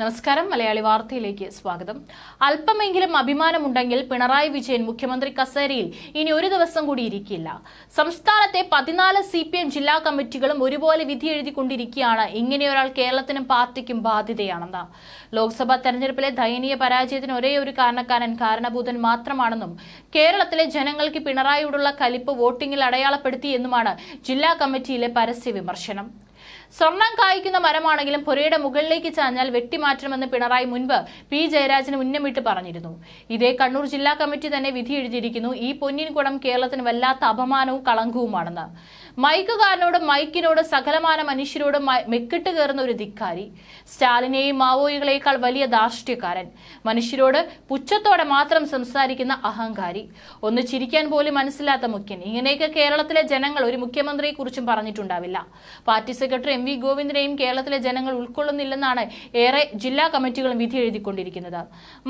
നമസ്കാരം. മലയാളി വാർത്തയിലേക്ക് സ്വാഗതം. അല്പമെങ്കിലും അഭിമാനമുണ്ടെങ്കിൽ പിണറായി വിജയൻ മുഖ്യമന്ത്രി കസേരയിൽ ഇനി ഒരു ദിവസം കൂടി ഇരിക്കില്ല. സംസ്ഥാനത്തെ പതിനാല് സി പി എം ജില്ലാ കമ്മിറ്റികളും ഒരുപോലെ വിധി എഴുതിക്കൊണ്ടിരിക്കുകയാണ്. ഇങ്ങനെയൊരാൾ കേരളത്തിനും പാർട്ടിക്കും ബാധ്യതയാണെന്ന്. ലോക്സഭാ തെരഞ്ഞെടുപ്പിലെ ദയനീയ പരാജയത്തിന് ഒരേ ഒരു കാരണക്കാരൻ കാരണഭൂതൻ മാത്രമാണെന്നും കേരളത്തിലെ ജനങ്ങൾക്ക് പിണറായിയോടുള്ള കലിപ്പ് വോട്ടിംഗിൽ അടയാളപ്പെടുത്തിയെന്നുമാണ് ജില്ലാ കമ്മിറ്റിയിലെ പരസ്യ വിമർശനം സ്വർണം കായ്ക്കുന്ന മരമാണെങ്കിലും പുരയുടെ മുകളിലേക്ക് ചാഞ്ഞാൽ വെട്ടിമാറ്റണമെന്ന് പിണറായി മുൻപ് പി ജയരാജന് ഉന്നമിട്ട് പറഞ്ഞിരുന്നു. ഇതേ കണ്ണൂർ ജില്ലാ കമ്മിറ്റി തന്നെ വിധി എഴുതിയിരിക്കുന്നു. ഈ പൊന്നിൻകുടം കേരളത്തിന് വല്ലാത്ത അപമാനവും കളങ്കവുമാണെന്ന്. മൈക്കുകാരനോട് മൈക്കിനോടും സകലമാന മനുഷ്യരോടും മെക്കിട്ട് കയറുന്ന ഒരു ധിക്കാരി. സ്റ്റാലിനെയും മാവോയികളെക്കാൾ വലിയ ധാർഷ്ട്യക്കാരൻ. മനുഷ്യരോട് പുച്ഛത്തോടെ മാത്രം സംസാരിക്കുന്ന അഹങ്കാരി. ഒന്ന് ചിരിക്കാൻ പോലും മനസ്സിലാത്ത മുഖ്യൻ. ഇങ്ങനെയൊക്കെ കേരളത്തിലെ ജനങ്ങൾ ഒരു മുഖ്യമന്ത്രിയെ കുറിച്ചും പറഞ്ഞിട്ടുണ്ടാവില്ല. പാർട്ടി സെക്രട്ടറി എം വി ഗോവിന്ദനെയും കേരളത്തിലെ ജനങ്ങൾ ഉൾക്കൊള്ളുന്നില്ലെന്നാണ് ഏറെ ജില്ലാ കമ്മിറ്റികളും വിധി എഴുതിക്കൊണ്ടിരിക്കുന്നത്.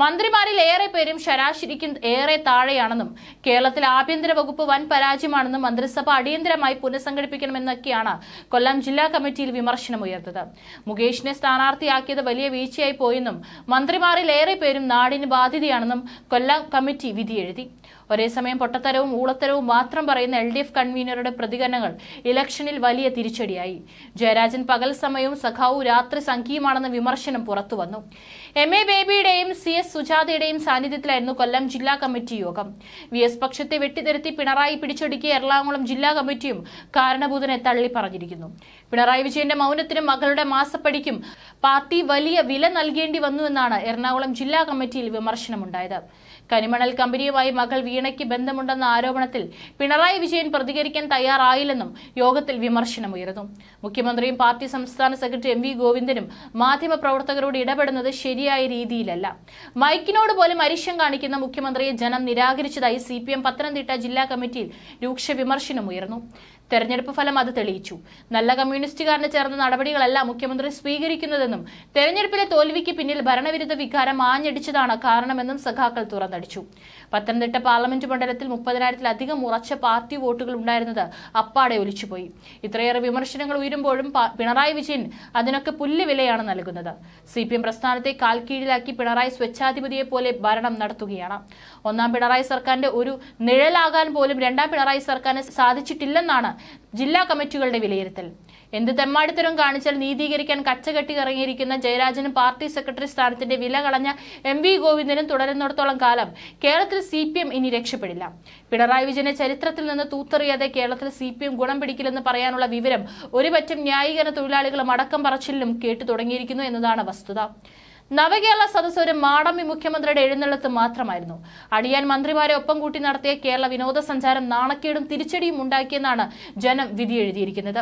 മന്ത്രിമാരിൽ ഏറെ പേരും ശരാശരിക്ക് ഏറെ താഴെയാണെന്നും കേരളത്തിലെ ആഭ്യന്തര വകുപ്പ് വൻ പരാജയമാണെന്നും മന്ത്രിസഭ അടിയന്തരമായി പുനഃസംഘടിപ്പിക്കണമെന്നൊക്കെയാണ് കൊല്ലം ജില്ലാ കമ്മിറ്റിയിൽ വിമർശനമുയർത്തത് മുകേഷിനെ സ്ഥാനാർത്ഥിയാക്കിയത് വലിയ വീഴ്ചയായി പോയെന്നും മന്ത്രിമാരിൽ ഏറെ പേരും നാടിന് ബാധ്യതയാണെന്നും കൊല്ലം കമ്മിറ്റി വിധിയെഴുതി. ഒരേസമയം ഒരേ പൊട്ടത്തരവും ഊളത്തരവും മാത്രം പറയുന്ന എൽ ഡി എഫ് കൺവീനറുടെ പ്രതികരണങ്ങൾ ഇലക്ഷനിൽ വലിയ തിരിച്ചടിയായി. ജയരാജൻ പകൽ സമയവും സഖാവു രാത്രി സംഖ്യയുമാണെന്ന വിമർശനം പുറത്തുവന്നു. എം എ ബേബിയുടെയും സി എസ് സുജാതയുടെയും സാന്നിധ്യത്തിലായിരുന്നു കൊല്ലം ജില്ലാ കമ്മിറ്റി യോഗം. വി എസ് പക്ഷത്തെ വെട്ടിത്തിരുത്തി പിണറായി പിടിച്ചൊടുക്കിയ എറണാകുളം ജില്ലാ കമ്മിറ്റിയും കാരണഭൂതനെ തള്ളി പറഞ്ഞിരിക്കുന്നു. പിണറായി വിജയന്റെ മൗനത്തിനും മകളുടെ മാസപ്പടിക്കും പാർട്ടി വലിയ വില നൽകേണ്ടി വന്നുവെന്നാണ് എറണാകുളം ജില്ലാ കമ്മിറ്റിയിൽ വിമർശനമുണ്ടായത്. കനിമണൽ കമ്പനിയുമായി മകൾ വീണയ്ക്ക് ബന്ധമുണ്ടെന്ന ആരോപണത്തിൽ പിണറായി വിജയൻ പ്രതികരിക്കാൻ തയ്യാറായില്ലെന്നും യോഗത്തിൽ വിമർശനമുയർന്നു. മുഖ്യമന്ത്രിയും പാർട്ടി സംസ്ഥാന സെക്രട്ടറി എം വി ഗോവിന്ദനും മാധ്യമപ്രവർത്തകരോട് ഇടപെടുന്നത് ശരിയായ രീതിയിലല്ല. മൈക്കിനോട് പോലും അരിശം കാണിക്കുന്ന മുഖ്യമന്ത്രിയെ ജനം നിരാകരിച്ചതായി സി പത്തനംതിട്ട ജില്ലാ കമ്മിറ്റിയിൽ രൂക്ഷ വിമർശനമുയർന്നു. തെരഞ്ഞെടുപ്പ് ഫലം അത് തെളിയിച്ചു. നല്ല കമ്മ്യൂണിസ്റ്റുകാരന് ചേർന്ന നടപടികളല്ല മുഖ്യമന്ത്രി സ്വീകരിക്കുന്നതെന്നും തെരഞ്ഞെടുപ്പിലെ തോൽവിക്ക് പിന്നിൽ ഭരണവിരുദ്ധ വികാരം ആഞ്ഞടിച്ചതാണ് കാരണമെന്നും സഖാക്കൾ തുറന്നടിച്ചു. പത്തനംതിട്ട പാർലമെന്റ് മണ്ഡലത്തിൽ മുപ്പതിനായിരത്തിലധികം ഉറച്ച പാർട്ടി വോട്ടുകൾ ഉണ്ടായിരുന്നത് അപ്പാടെ ഒലിച്ചുപോയി. ഇത്രയേറെ വിമർശനങ്ങൾ ഉയരുമ്പോഴും പിണറായി വിജയൻ അതിനൊക്കെ പുല്ല് വിലയാണ് നൽകുന്നത്. സി പി എം പ്രസ്ഥാനത്തെ കാൽക്കീഴിലാക്കി പിണറായി സ്വച്ഛാധിപതിയെ പോലെ ഭരണം നടത്തുകയാണ്. ഒന്നാം പിണറായി സർക്കാരിന്റെ ഒരു നിഴലാകാൻ പോലും രണ്ടാം പിണറായി സർക്കാരിന് സാധിച്ചിട്ടില്ലെന്നാണ് ജില്ലാ കമ്മിറ്റികളുടെ വിലയിരുത്തൽ. എന്ത് തെമ്മാടിത്തരം കാണിച്ചാൽ നീതീകരിക്കാൻ കച്ചകെട്ടി ഇറങ്ങിയിരിക്കുന്ന ജയരാജനും പാർട്ടി സെക്രട്ടറി സ്ഥാനത്തിന്റെ വില കളഞ്ഞ എം വി ഗോവിന്ദനും തുടരുന്നിടത്തോളം കാലം കേരളത്തിൽ സി പി എം ഇനി രക്ഷപ്പെടില്ല. പിണറായി വിജയനെ ചരിത്രത്തിൽ നിന്ന് തൂത്തെറിയാതെ കേരളത്തിൽ സി പി എം ഗുണം പിടിക്കില്ലെന്ന് പറയാനുള്ള വിവരം ഒരുപറ്റം ന്യായീകരണ തൊഴിലാളികളും അടക്കം പറച്ചിലും കേട്ടു തുടങ്ങിയിരിക്കുന്നു എന്നതാണ് വസ്തുത. നവകേരള സദസ് ഒരു മാടമ്പി മുഖ്യമന്ത്രിയുടെ എഴുന്നള്ളത്ത് മാത്രമായിരുന്നു. അടിയാൻ മന്ത്രിമാരെ ഒപ്പം കൂട്ടി നടത്തിയ കേരള വിനോദസഞ്ചാരം നാണക്കേടും തിരിച്ചടിയും ഉണ്ടാക്കിയെന്നാണ് ജനം വിധി എഴുതിയിരിക്കുന്നത്